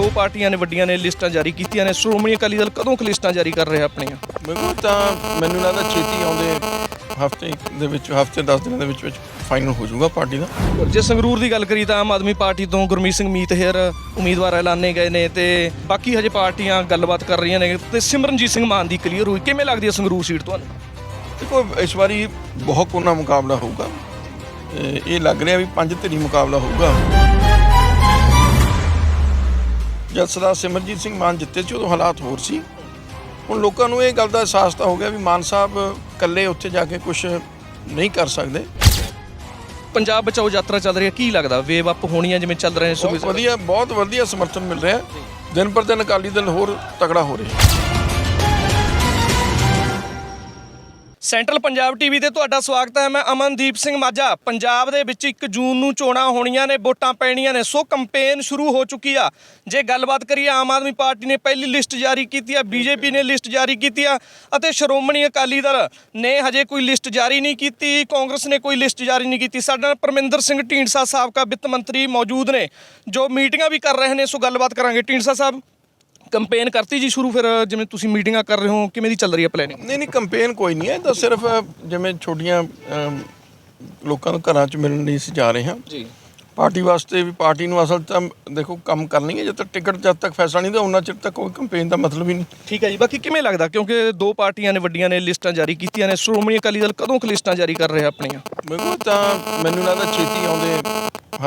ਦੋ ਪਾਰਟੀਆਂ ਨੇ ਵੱਡੀਆਂ ਨੇ ਲਿਸਟਾਂ ਜਾਰੀ ਕੀਤੀਆਂ ਨੇ। ਸ਼੍ਰੋਮਣੀ ਅਕਾਲੀ ਦਲ ਕਦੋਂ ਕੁ ਲਿਸਟਾਂ ਜਾਰੀ ਕਰ ਰਿਹਾ ਆਪਣੀਆਂ? ਮੈਨੂੰ ਤਾਂ ਮੈਨੂੰ ਲੱਗਦਾ ਛੇਤੀ ਆਉਂਦੇ ਹਫ਼ਤੇ ਦੇ ਵਿੱਚ ਹਫ਼ਤੇ 10 ਦਿਨਾਂ ਦੇ ਵਿੱਚ ਵਿੱਚ ਫਾਈਨਲ ਹੋ ਜਾਊਗਾ ਪਾਰਟੀ ਦਾ। ਜੇ ਸੰਗਰੂਰ ਦੀ ਗੱਲ ਕਰੀ ਤਾਂ ਆਮ ਆਦਮੀ ਪਾਰਟੀ ਤੋਂ ਗੁਰਮੀਤ ਸਿੰਘ ਮੀਤਹਿਰ ਉਮੀਦਵਾਰ ਐਲਾਨੇ ਗਏ ਨੇ ਤੇ ਬਾਕੀ ਹਜੇ ਪਾਰਟੀਆਂ ਗੱਲਬਾਤ ਕਰ ਰਹੀਆਂ ਨੇ ਤੇ ਸਿਮਰਨਜੀਤ ਸਿੰਘ ਮਾਨ ਦੀ ਕਲੀਅਰ ਹੋਈ। ਕਿਵੇਂ ਲੱਗਦੀ ਹੈ ਸੰਗਰੂਰ ਸੀਟ ਤੁਹਾਨੂੰ? ਦੇਖੋ ਇਸ ਵਾਰੀ ਬਹੁਤ ਕੋਨਾ ਮੁਕਾਬਲਾ ਹੋਊਗਾ। ਇਹ ਲੱਗ ਰਿਹਾ ਵੀ ਪੰਜ ਧਿਰੀ ਮੁਕਾਬਲਾ ਹੋਊਗਾ। ਜਦ ਸਰਦਾਰ ਸਿਮਰਜੀਤ ਸਿੰਘ ਮਾਨ ਜਿੱਤੇ ਸੀ ਉਦੋਂ ਹਾਲਾਤ ਹੋਰ ਸੀ। ਹੁਣ ਲੋਕਾਂ ਨੂੰ ਇਹ ਗੱਲ ਦਾ ਅਹਿਸਾਸ ਤਾਂ ਹੋ ਗਿਆ ਵੀ ਮਾਨ ਸਾਹਿਬ ਇਕੱਲੇ ਉੱਥੇ ਜਾ ਕੇ ਕੁਝ ਨਹੀਂ ਕਰ ਸਕਦੇ। ਪੰਜਾਬ ਬਚਾਓ ਯਾਤਰਾ ਚੱਲ ਰਹੀ ਹੈ। ਕੀ ਲੱਗਦਾ? ਵੇਵ ਅਪ ਹੋਣੀਆਂ ਜਿਵੇਂ ਚੱਲ ਰਹੇ ਸੂਬੇ ਵਧੀਆ ਬਹੁਤ ਵਧੀਆ ਸਮਰਥਨ ਮਿਲ ਰਿਹਾ। ਦਿਨ ਪਰ ਦਿਨ ਅਕਾਲੀ ਦਲ ਹੋਰ ਤਕੜਾ ਹੋ ਰਿਹਾ। ਸੈਂਟਰਲ ਪੰਜਾਬ ਟੀਵੀ ਤੇ ਤੁਹਾਡਾ ਸਵਾਗਤ ਹੈ। ਮੈਂ ਅਮਨਦੀਪ ਸਿੰਘ ਮਾਝਾ। ਪੰਜਾਬ ਦੇ ਵਿੱਚ 1 ਜੂਨ ਨੂੰ ਚੋਣਾਂ ਹੋਣੀਆਂ ਨੇ, ਵੋਟਾਂ ਪੈਣੀਆਂ ਨੇ। ਸੋ ਕੰਪੇਨ ਸ਼ੁਰੂ ਹੋ ਚੁੱਕੀ ਆ। ਜੇ ਗੱਲਬਾਤ ਕਰੀਏ, ਆਮ ਆਦਮੀ ਪਾਰਟੀ ਨੇ ਪਹਿਲੀ ਲਿਸਟ ਜਾਰੀ ਕੀਤੀ ਆ, ਬੀਜੇਪੀ ਨੇ ਲਿਸਟ ਜਾਰੀ ਕੀਤੀ ਆ ਅਤੇ ਸ਼੍ਰੋਮਣੀ ਅਕਾਲੀ ਦਲ ਨੇ ਹਜੇ ਕੋਈ ਲਿਸਟ ਜਾਰੀ ਨਹੀਂ ਕੀਤੀ, ਕਾਂਗਰਸ ਨੇ ਕੋਈ ਲਿਸਟ ਜਾਰੀ ਨਹੀਂ ਕੀਤੀ। ਸਾਡੇ ਨਾਲ ਪਰਮਿੰਦਰ ਸਿੰਘ ਢੀਂਡਸਾ ਸਾਬਕਾ ਵਿੱਤ ਮੰਤਰੀ ਮੌਜੂਦ ਨੇ, ਜੋ ਮੀਟਿੰਗਾਂ ਵੀ ਕਰ ਰਹੇ ਨੇ। ਸੋ ਗੱਲਬਾਤ ਕਰਾਂਗੇ। ਢੀਂਡਸਾ ਸਾਹਿਬ। ਕੰਪੇਨ ਕਰਤੀ ਜੀ ਸ਼ੁਰੂ ਫਿਰ ਜਿਵੇਂ ਤੁਸੀਂ ਮੀਟਿੰਗਾਂ ਕਰ ਰਹੇ ਹੋ ਕਿਵੇਂ ਦੀ ਚੱਲ ਰਹੀ ਹੈ ਪਲੈਨਿੰਗ ਨਹੀਂ ਨਹੀਂ ਕੰਪੇਨ ਕੋਈ ਨਹੀਂ ਹੈ ਤਾਂ ਸਿਰਫ ਜਿਵੇਂ ਛੋਟੀਆਂ ਲੋਕਾਂ ਨੂੰ ਘਰਾਂ 'ਚ ਮਿਲਣ ਲਈ ਅਸੀਂ ਜਾ ਰਹੇ ਹਾਂ। ਜੀ। ਪਾਰਟੀ ਵਾਸਤੇ ਵੀ ਪਾਰਟੀ ਨੂੰ ਅਸਲ ਤਾਂ ਦੇਖੋ ਕੰਮ ਕਰਨੀ ਹੈ ਜਦ ਤੱਕ ਟਿਕਟ ਜਦ ਤੱਕ ਫੈਸਲਾ ਨਹੀਂ ਤਾਂ ਉਹਨਾਂ ਚਿਰ ਤੱਕ ਕੋਈ ਕੰਪੇਨ ਦਾ ਮਤਲਬ ਹੀ ਨਹੀਂ। ਠੀਕ ਹੈ ਜੀ ਬਾਕੀ ਕਿਵੇਂ ਲੱਗਦਾ? ਕਿਉਂਕਿ ਦੋ ਪਾਰਟੀਆਂ ਨੇ ਵੱਡੀਆਂ ਨੇ ਲਿਸਟਾਂ ਜਾਰੀ ਕੀਤੀਆਂ ਨੇ ਸ਼੍ਰੋਮਣੀ ਅਕਾਲੀ ਦਲ ਕਦੋਂ ਲਿਸਟਾਂ ਜਾਰੀ ਕਰ ਰਿਹਾ ਆਪਣੀਆਂ? ਮੈਨੂੰ ਤਾਂ ਮੈਨੂੰ ਲੱਗਦਾ ਛੇਤੀ ਆਉਂਦੇ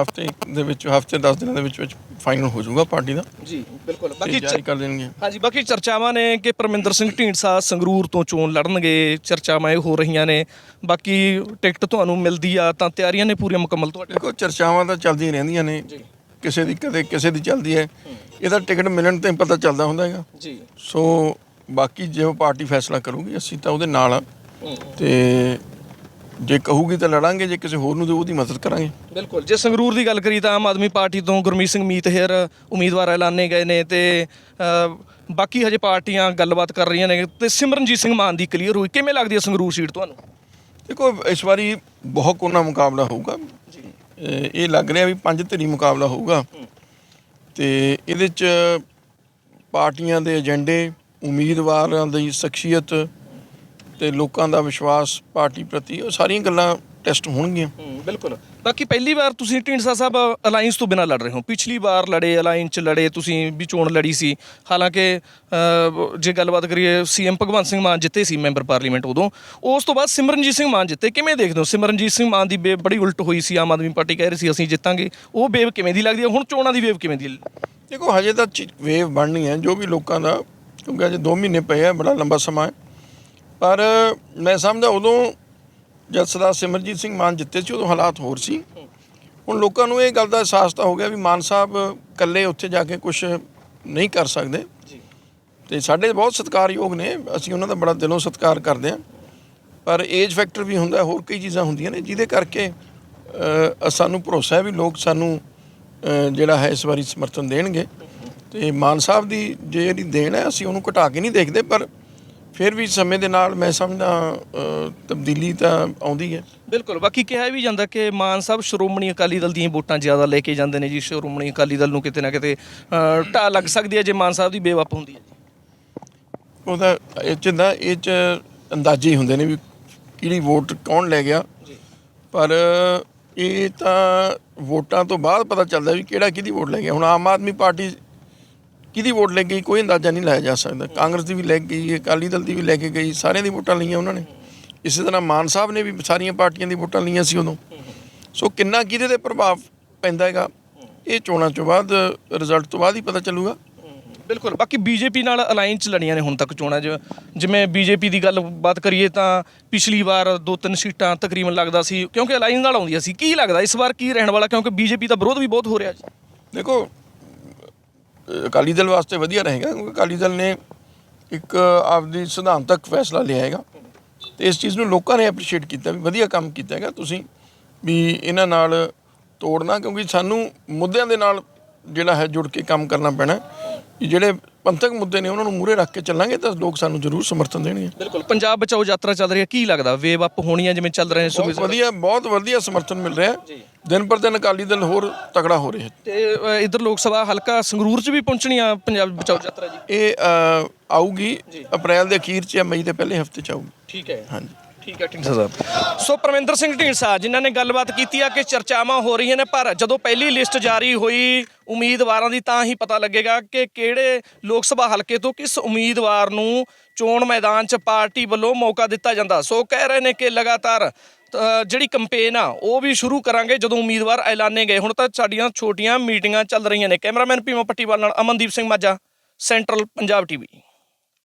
ਹਫ਼ਤੇ ਦੇ ਵਿੱਚ ਹਫ਼ਤੇ 10 ਦਿਨਾਂ ਦੇ ਵਿੱਚ ਵਿੱਚ ਫਾਈਨਲ ਹੋ ਜਾਊਗਾ ਪਾਰਟੀ ਦਾ। ਜੀ ਬਿਲਕੁਲ। ਬਾਕੀ ਜਾਰੀ ਕਰ ਦੇਣਗੇ। ਹਾਂਜੀ ਬਾਕੀ ਚਰਚਾਵਾਂ ਨੇ ਕਿ ਪਰਮਿੰਦਰ ਸਿੰਘ ਢੀਂਡਸਾ ਸੰਗਰੂਰ ਤੋਂ ਚੋਣ ਲੜਨਗੇ। ਚਰਚਾਵਾਂ ਇਹ ਹੋ ਰਹੀਆਂ ਨੇ। ਬਾਕੀ ਟਿਕਟ ਤੁਹਾਨੂੰ ਮਿਲਦੀ ਆ ਤਾਂ ਤਿਆਰੀਆਂ ਨੇ ਪੂਰੀਆਂ ਮੁਕੰਮਲ ਤੁਹਾਡੇ ਦੇਖੋ ਚਰਚਾਵਾਂ ਤਾਂ ਚੱਲਦੀਆਂ ਰਹਿੰਦੀਆਂ ਨੇ। ਕਿਸੇ ਦੀ ਕਦੇ ਕਿਸੇ ਦੀ ਚੱਲਦੀ ਹੈ। ਇਹਦਾ ਟਿਕਟ ਮਿਲਣ ਤੇ ਪਤਾ ਚੱਲਦਾ ਹੁੰਦਾ ਹੈਗਾ। ਜੀ। ਸੋ ਬਾਕੀ ਜੇ ਉਹ ਪਾਰਟੀ ਫੈਸਲਾ ਕਰੂਗੀ ਅਸੀਂ ਤਾਂ ਉਹਦੇ ਨਾਲ ਆ। ਤੇ ਜੇ ਕਹੂਗੀ ਤਾਂ ਲੜਾਂਗੇ ਜੇ ਕਿਸੇ ਹੋਰ ਨੂੰ ਤੇ ਉਹਦੀ ਮਦਦ ਕਰਾਂਗੇ। ਬਿਲਕੁਲ ਜੇ ਸੰਗਰੂਰ ਦੀ ਗੱਲ ਕਰੀ ਤਾਂ ਆਮ ਆਦਮੀ ਪਾਰਟੀ ਤੋਂ ਗੁਰਮੀਤ ਸਿੰਘ ਮੀਤਹਿਰ ਉਮੀਦਵਾਰ ਐਲਾਨੇ ਗਏ ਨੇ ਤੇ ਅ, ਬਾਕੀ ਹਜੇ ਪਾਰਟੀਆਂ ਗੱਲਬਾਤ ਕਰ ਰਹੀਆਂ ਨੇ ਤੇ ਸਿਮਰਨਜੀਤ ਸਿੰਘ ਮਾਨ ਦੀ ਕਲੀਅਰ ਹੋਈ। ਕਿਵੇਂ ਲੱਗਦੀ ਹੈ ਸੰਗਰੂਰ ਸੀਟ ਤੁਹਾਨੂੰ? ਦੇਖੋ ਇਸ ਵਾਰੀ ਬਹੁਤ ਕੋਨਾ ਮੁਕਾਬਲਾ ਹੋਊਗਾ। ਇਹ ਇਹ ਲੱਗ ਰਿਹਾ ਵੀ ਪੰਜ ਧਿਰੀ ਮੁਕਾਬਲਾ ਹੋਊਗਾ। ਤੇ ਇਹਦੇ ਚ ਪਾਰਟੀਆਂ ਦੇ ਏਜੰਡੇ ਉਮੀਦਵਾਰਾਂ ਦੀ ਸ਼ਖਸੀਅਤ ਤੇ ਲੋਕਾਂ ਦਾ ਵਿਸ਼ਵਾਸ ਪਾਰਟੀ ਪ੍ਰਤੀ ਉਹ ਸਾਰੀਆਂ ਗੱਲਾਂ ਟੈਸਟ ਹੋਣਗੀਆਂ। ਬਿਲਕੁਲ। ਬਾਕੀ ਪਹਿਲੀ ਵਾਰ ਤੁਸੀਂ ਢੀਂਡਸਾ ਸਾਹਿਬ ਅਲਾਈਅੰਸ ਤੋਂ ਬਿਨਾਂ ਲੜ ਰਹੇ ਹੋ। ਪਿਛਲੀ ਵਾਰ ਲੜੇ ਅਲਾਈਅੰਸ ਚ ਲੜੇ ਤੁਸੀਂ ਵੀ ਚੋਣ ਲੜੀ ਸੀ। ਹਾਲਾਂਕਿ ਜੇ ਗੱਲਬਾਤ ਕਰੀਏ ਸੀਐਮ ਭਗਵੰਤ ਸਿੰਘ ਮਾਨ ਜਿੱਤੇ ਸੀ ਮੈਂਬਰ ਪਾਰਲੀਮੈਂਟ ਉਦੋਂ। ਉਸ ਤੋਂ ਬਾਅਦ ਸਿਮਰਨਜੀਤ ਸਿੰਘ ਮਾਨ ਜਿੱਤੇ। ਕਿਵੇਂ ਦੇਖਦੇ ਹੋ? ਸਿਮਰਨਜੀਤ ਸਿੰਘ ਮਾਨ ਦੀ ਵੇਵ ਬੜੀ ਉਲਟ ਹੋਈ ਸੀ। ਆਮ ਆਦਮੀ ਪਾਰਟੀ ਕਹਿ ਰਹੀ ਸੀ ਅਸੀਂ ਜਿੱਤਾਂਗੇ। ਉਹ ਵੇਵ ਕਿਵੇਂ ਦੀ ਲੱਗਦੀ ਹੈ? ਹੁਣ ਚੋਣਾਂ ਦੀ ਵੇਵ ਕਿਵੇਂ ਦੀ? ਦੇਖੋ ਹਜੇ ਤਾਂ ਵੇਵ ਬਣਨੀ ਹੈ। ਜੋ ਵੀ ਲੋਕਾਂ ਦਾ ਕਿਉਂਕਿ ਅਜੇ 2 ਮਹੀਨੇ ਪਏ ਆ ਬੜਾ ਲੰਬਾ ਸਮਾਂ ਹੈ। ਪਰ ਮੈਂ ਸਮਝਦਾ ਉਦੋਂ ਜਦ ਸਰਦਾਰ ਸਿਮਰਜੀਤ ਸਿੰਘ ਮਾਨ ਜਿੱਤੇ ਸੀ ਉਦੋਂ ਹਾਲਾਤ ਹੋਰ ਸੀ। ਹੁਣ ਲੋਕਾਂ ਨੂੰ ਇਹ ਗੱਲ ਦਾ ਅਹਿਸਾਸ ਤਾਂ ਹੋ ਗਿਆ ਵੀ ਮਾਨ ਸਾਹਿਬ ਇਕੱਲੇ ਉੱਥੇ ਜਾ ਕੇ ਕੁਝ ਨਹੀਂ ਕਰ ਸਕਦੇ। ਤੇ ਸਾਡੇ ਬਹੁਤ ਸਤਿਕਾਰਯੋਗ ਨੇ ਅਸੀਂ ਉਹਨਾਂ ਦਾ ਬੜਾ ਦਿਲੋਂ ਸਤਿਕਾਰ ਕਰਦੇ ਹਾਂ। ਪਰ ਏਜ ਫੈਕਟਰ ਵੀ ਹੁੰਦਾ ਹੋਰ ਕਈ ਚੀਜ਼ਾਂ ਹੁੰਦੀਆਂ ਨੇ ਜਿਹਦੇ ਕਰਕੇ ਸਾਨੂੰ ਭਰੋਸਾ ਹੈ ਵੀ ਲੋਕ ਸਾਨੂੰ ਜਿਹੜਾ ਹੈ ਇਸ ਵਾਰੀ ਸਮਰਥਨ ਦੇਣਗੇ। ਤੇ ਮਾਨ ਸਾਹਿਬ ਦੀ ਜੇ ਇਹਦੀ ਦੇਣ ਹੈ ਅਸੀਂ ਉਹਨੂੰ ਘਟਾ ਕੇ ਨਹੀਂ ਦੇਖਦੇ ਪਰ ਫਿਰ ਵੀ ਸਮੇਂ ਦੇ ਨਾਲ ਮੈਂ ਸਮਝਦਾ ਤਬਦੀਲੀ ਤਾਂ ਆਉਂਦੀ ਹੈ। ਬਿਲਕੁਲ ਬਾਕੀ ਕਿਹਾ ਵੀ ਜਾਂਦਾ ਕਿ ਮਾਨ ਸਾਹਿਬ ਸ਼੍ਰੋਮਣੀ ਅਕਾਲੀ ਦਲ ਦੀਆਂ ਵੋਟਾਂ ਜ਼ਿਆਦਾ ਲੈ ਕੇ ਜਾਂਦੇ ਨੇ ਜੀ ਸ਼੍ਰੋਮਣੀ ਅਕਾਲੀ ਦਲ ਨੂੰ ਕਿਤੇ ਨਾ ਕਿਤੇ ਢਾਹ ਲੱਗ ਸਕਦੀ ਹੈ ਜੇ ਮਾਨ ਸਾਹਿਬ ਦੀ ਬੇਵਪ ਹੁੰਦੀ ਹੈ ਉਹਦਾ ਇਹ ਚ ਨਾ ਇਹ ਚ ਅੰਦਾਜ਼ੇ ਹੀ ਹੁੰਦੇ ਨੇ ਵੀ ਕਿਹੜੀ ਵੋਟ ਕੌਣ ਲੈ ਗਿਆ। ਪਰ ਇਹ ਤਾਂ ਵੋਟਾਂ ਤੋਂ ਬਾਅਦ ਪਤਾ ਚੱਲਦਾ ਵੀ ਕਿਹੜਾ ਕਿਹਦੀ ਵੋਟ ਲੈ ਗਿਆ। ਹੁਣ ਆਮ ਆਦਮੀ ਪਾਰਟੀ ਕਿਹਦੀ ਵੋਟ ਲੈ ਗਈ? ਕੋਈ ਅੰਦਾਜ਼ਾ ਨਹੀਂ ਲਾਇਆ ਜਾ ਸਕਦਾ। ਕਾਂਗਰਸ ਦੀ ਵੀ ਲੈ ਗਈ ਅਕਾਲੀ ਦਲ ਦੀ ਵੀ ਲੈ ਕੇ ਗਈ ਸਾਰਿਆਂ ਦੀ ਵੋਟਾਂ ਲਈਆਂ ਉਹਨਾਂ ਨੇ। ਇਸੇ ਤਰ੍ਹਾਂ ਮਾਨ ਸਾਹਿਬ ਨੇ ਵੀ ਸਾਰੀਆਂ ਪਾਰਟੀਆਂ ਦੀ ਵੋਟਾਂ ਲਈਆਂ ਸੀ ਉਦੋਂ। ਸੋ ਕਿੰਨਾ ਕਿਹਦੇ ਤੇ ਪ੍ਰਭਾਵ ਪੈਂਦਾ ਹੈਗਾ ਇਹ ਚੋਣਾਂ ਤੋਂ ਬਾਅਦ ਰਿਜ਼ਲਟ ਤੋਂ ਬਾਅਦ ਹੀ ਪਤਾ ਚੱਲੂਗਾ। ਬਿਲਕੁਲ। ਬਾਕੀ ਬੀਜੇਪੀ ਨਾਲ ਅਲਾਈਅੰਸ ਲੜੀਆਂ ਨੇ ਹੁਣ ਤੱਕ ਚੋਣਾਂ 'ਚ। ਜਿਵੇਂ ਬੀਜੇਪੀ ਦੀ ਗੱਲ ਬਾਤ ਕਰੀਏ ਤਾਂ ਪਿਛਲੀ ਵਾਰ ਦੋ ਤਿੰਨ ਸੀਟਾਂ ਤਕਰੀਬਨ ਲੱਗਦਾ ਸੀ ਕਿਉਂਕਿ ਅਲਾਈਅੰਸ ਨਾਲ ਆਉਂਦੀਆਂ ਸੀ। ਕੀ ਲੱਗਦਾ ਇਸ ਵਾਰ ਕੀ ਰਹਿਣ ਵਾਲਾ? ਕਿਉਂਕਿ ਬੀਜੇਪੀ ਦਾ ਵਿਰੋਧ ਵੀ ਬਹੁਤ ਹੋ ਰਿਹਾ ਜੀ। ਦੇਖੋ ਅਕਾਲੀ ਦਲ ਵਾਸਤੇ ਵਧੀਆ ਰਹੇਗਾ, ਕਿਉਂਕਿ ਅਕਾਲੀ ਦਲ ਨੇ ਇੱਕ ਆਪਦੀ ਸਿਧਾਂਤਕ ਫੈਸਲਾ ਲਿਆ ਹੈਗਾ ਤੇ ਇਸ ਚੀਜ਼ ਨੂੰ ਲੋਕਾਂ ਨੇ ਐਪਰੀਸ਼ੀਏਟ ਕੀਤਾ ਵੀ ਵਧੀਆ ਕੰਮ ਕੀਤਾ ਹੈਗਾ, ਤੁਸੀਂ ਵੀ ਇਹਨਾਂ ਨਾਲ ਤੋੜਨਾ, ਕਿਉਂਕਿ ਸਾਨੂੰ ਮੁੱਦਿਆਂ ਦੇ ਨਾਲ ਜਿਹੜਾ ਹੈ ਜੁੜ ਕੇ ਕੰਮ ਕਰਨਾ ਪੈਣਾ ਵੀ ਜਿਹੜੇ ਪੰਥਕ ਮੁੱਦੇ ਨੇ ਉਹਨਾਂ ਨੂੰ ਮੂਰੇ ਰੱਖ ਕੇ ਚੱਲਾਂਗੇ ਤਾਂ ਲੋਕ ਸਾਨੂੰ ਜ਼ਰੂਰ ਸਮਰਥਨ ਦੇਣਗੇ। ਬਿਲਕੁਲ ਪੰਜਾਬ ਬਚਾਓ ਯਾਤਰਾ ਚੱਲ ਰਹੀ ਹੈ ਕੀ ਲੱਗਦਾ? ਵੇਵ ਅਪ ਹੋਣੀਆਂ ਜਿਵੇਂ ਚੱਲ ਰਹੇ ਸੂਬੇ ਬਹੁਤ ਵਧੀਆ ਬਹੁਤ ਵਧੀਆ ਸਮਰਥਨ ਮਿਲ ਰਿਹਾ। ਦਿਨ ਪਰ ਦਿਨ ਅਕਾਲੀ ਦਲ ਹੋਰ ਤਕੜਾ ਹੋ ਰਿਹਾ ਤੇ ਇੱਧਰ ਲੋਕ ਸਭਾ ਹਲਕਾ ਸੰਗਰੂਰ 'ਚ ਵੀ ਪਹੁੰਚਣੀ ਆ ਪੰਜਾਬ ਬਚਾਓ ਯਾਤਰਾ ਜੀ? ਇਹ ਅ, ਆਊਗੀ ਅਪ੍ਰੈਲ ਦੇ ਅਖੀਰ 'ਚ ਜਾਂ ਮਈ ਦੇ ਪਹਿਲੇ ਹਫ਼ਤੇ 'ਚ ਆਊਗੀ। ਠੀਕ ਹੈ। ਹਾਂਜੀ। ਠੀਕ ਹੈ ਢੀਂਡਸਾ ਸਾਹਿਬ ਸੋ ਪਰਮਿੰਦਰ ਸਿੰਘ ਢੀਂਡਸਾ ਜਿਨ੍ਹਾਂ ਨੇ ਗੱਲਬਾਤ ਕੀਤੀ ਆ ਕਿ ਚਰਚਾਵਾਂ ਹੋ ਰਹੀਆਂ ਨੇ ਪਰ ਜਦੋਂ ਪਹਿਲੀ ਲਿਸਟ ਜਾਰੀ ਹੋਈ ਉਮੀਦਵਾਰਾਂ ਦੀ ਤਾਂ ਹੀ ਪਤਾ ਲੱਗੇਗਾ ਕਿ ਕਿਹੜੇ ਲੋਕ ਸਭਾ ਹਲਕੇ ਤੋਂ ਕਿਸ ਉਮੀਦਵਾਰ ਨੂੰ ਚੋਣ ਮੈਦਾਨ 'ਚ ਪਾਰਟੀ ਵੱਲੋਂ ਮੌਕਾ ਦਿੱਤਾ ਜਾਂਦਾ। ਸੋ ਕਹਿ ਰਹੇ ਨੇ ਕਿ ਲਗਾਤਾਰ ਜਿਹੜੀ ਕੰਪੇਨ ਆ ਉਹ ਵੀ ਸ਼ੁਰੂ ਕਰਾਂਗੇ ਜਦੋਂ ਉਮੀਦਵਾਰ ਐਲਾਨੇ ਗਏ ਹੁਣ ਤਾਂ ਸਾਡੀਆਂ ਛੋਟੀਆਂ ਮੀਟਿੰਗਾਂ ਚੱਲ ਰਹੀਆਂ ਨੇ। ਕੈਮਰਾਮੈਨ ਭੀਮਾ ਪੱਟੀਵਾਲ ਨਾਲ ਅਮਨਦੀਪ ਸਿੰਘ ਮਾਝਾ ਸੈਂਟਰਲ ਪੰਜਾਬ ਟੀਵੀ।